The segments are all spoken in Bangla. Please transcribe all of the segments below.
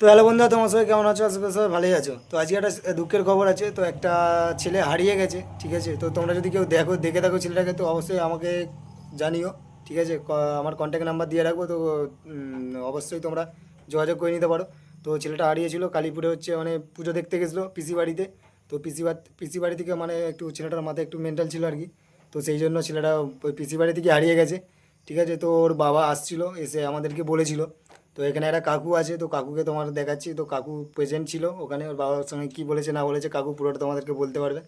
তো হ্যালো বন্ধুরা, তোমার সবাই কেমন আছো? আশা সবাই ভালোই আছো। তো আজকে একটা দুঃখের খবর আছে, তো একটা ছেলে হারিয়ে গেছে, ঠিক আছে? তো তোমরা যদি কেউ দেখো, দেখে থাকো ছেলেটাকে, তো অবশ্যই আমাকে জানিও, ঠিক আছে? আমার কন্ট্যাক্ট নাম্বার দিয়ে রাখব, তো অবশ্যই তোমরা যোগাযোগ করে নিতে পারো। তো ছেলেটা হারিয়েছিল, কালীপুরে হচ্ছে মানে পুজো দেখতে গেছিল পিসি বাড়িতে। তো পিসি পিসি বাড়ি থেকে মানে একটু ছেলেটার মাথায় একটু মেন্টাল ছিল আর কি তো সেই জন্য ছেলেটা পিসি বাড়ি থেকে হারিয়ে গেছে, ঠিক আছে? তো ওর বাবা আসছিল, এসে আমাদেরকে বলেছিল তো এখানে একটা কাকু আছে, তো কাকুকে তোমার দেখাচ্ছি। তো কাকু প্রেজেন্ট ছিল ওখানে, ওর বাবার সঙ্গে কী বলেছে না বলেছে কাকু পুরোটা তোমাদেরকে বলতে পারবে।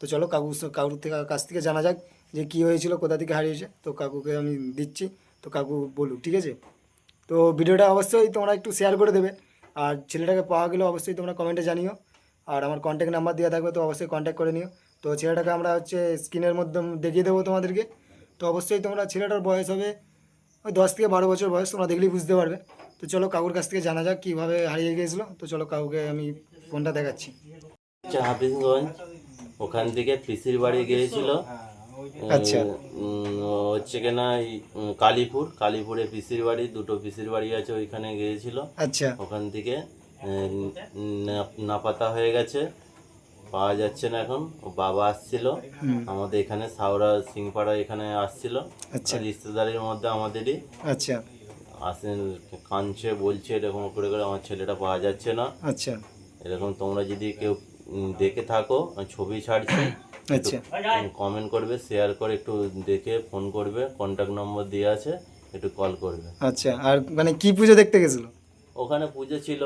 তো চলো কাকু কাকুর থেকে, কাছ থেকে জানা যাক যে কী হয়েছিল, কোথা থেকে হারিয়েছে। তো কাকুকে আমি দিচ্ছি, তো কাকু বলুক, ঠিক আছে? তো ভিডিওটা অবশ্যই তোমরা একটু শেয়ার করে দেবে। আর ছেলেটাকে পাওয়া গেলে অবশ্যই তোমরা কমেন্টে জানিও। আর আমার কন্ট্যাক্ট নাম্বার দেওয়া থাকবে, তো অবশ্যই কন্ট্যাক্ট করে নিও। তো ছেলেটাকে আমরা হচ্ছে স্ক্রিনের মধ্যে দেখিয়ে দেবো তোমাদেরকে। তো অবশ্যই তোমরা ছেলেটার বয়স হবে ওই দশ থেকে বারো বছর বয়স, তোমরা দেখলেই বুঝতে পারবে। তো চলো কাকুর কাছ থেকে জানা যাক কীভাবে হারিয়ে গিয়েছিল। তো চলো কাকুকে আমি ফোনটা দেখাচ্ছি। হচ্ছে হাফিজগঞ্জ ওখান থেকে পিসির বাড়ি গিয়েছিল। আচ্ছা। হচ্ছে কিনা এই, উম, কালীপুর কালীপুরে পিসির বাড়ি দুটো পিসির বাড়ি আছে ওইখানে গিয়েছিল। আচ্ছা। ওখান থেকে না- নাপাতা হয়ে গেছে পাওয়া যাচ্ছে না এখন ও বাবা আসছিল। আমাদের এখানে সাউরা সিংপাড়া এখানে আসছিল। আচ্ছা। রিশতেদারির মধ্যে আমাদেরই। আচ্ছা। আসেন কাঁদছে বলছে এরকম করে করে আমার ছেলেটা পাওয়া যাচ্ছে না। আচ্ছা। এরকম তোমরা যদি কেউ দেখে থাকো ছবি ছাড়ছি আচ্ছা। কমেন্ট করবে শেয়ার করে একটু দেখে ফোন করবে কন্ট্যাক্ট নম্বর দিয়ে আছে একটু কল করবে। আচ্ছা আর মানে কি পুজো দেখতে গেছিল? ওখানে পুজো ছিল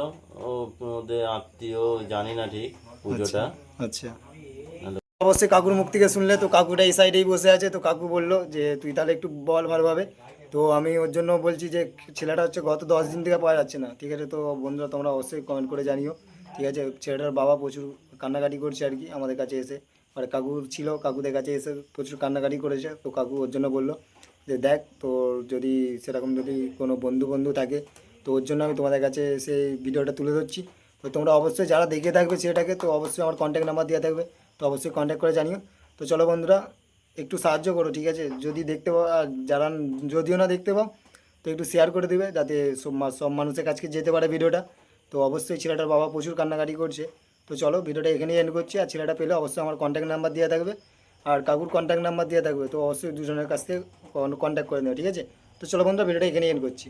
ওদের আত্মীয় জানি না ঠিক পুজোটা। আচ্ছা অবশ্যই কাকুর মুখ থেকে শুনলে তো কাকুটা এই সাইডেই বসে আছে তো কাকু বলল যে তুই তাহলে একটু বল ভালোভাবে। তো আমি ওর জন্য বলছি যে, ছেলেটা হচ্ছে গত দশ দিন থেকে পাওয়া যাচ্ছে না, ঠিক আছে? তো বন্ধুরা, তোমরা অবশ্যই কমেন্ট করে জানিও, ঠিক আছে? ছেলেটার বাবা প্রচুর কান্নাকাটি করছে আর কি আমাদের কাছে এসে। আর কাকু ছিল, কাকুদের কাছে এসে প্রচুর কান্নাকাটি করেছে। তো কাকু ওর জন্য বলল যে, দেখ, তোর যদি সেরকম যদি কোনো বন্ধু বন্ধু থাকে, তো ওর জন্য আমি তোমাদের কাছে সেই ভিডিওটা তুলে ধরছি। তো তোমরা অবশ্যই যারা দেখে থাকবে সেটাকে তো অবশ্যই আমার কন্ট্যাক্ট নাম্বার দেওয়া থাকবে। তো অবশ্যই কন্ট্যাক্ট করে জানিও। তো চলো বন্ধুরা একটু সাহায্য করো, ঠিক আছে? যদি দেখতে পাও যারা যদিও না দেখতে পাও, তো একটু শেয়ার করে দেবে, যাতে সব সব মানুষের কাছে যেতে পারে ভিডিওটা। তো অবশ্যই ছেলেটার বাবা প্রচুর কান্নাকাটি করছে। তো চলো, ভিডিওটা এখানেই এন্ড করছি। আর ছেলেটা পেলে অবশ্যই আমার কন্ট্যাক্ট নাম্বার দেওয়া থাকবে। আর কাকুর কন্ট্যাক্ট নাম্বার দেওয়া থাকবে। তো অবশ্যই দুজনের কাছ থেকে কন্ট্যাক্ট করে নেবে, ঠিক আছে? তো চলো বন্ধুরা, ভিডিওটা এখানেই এন্ড করছি।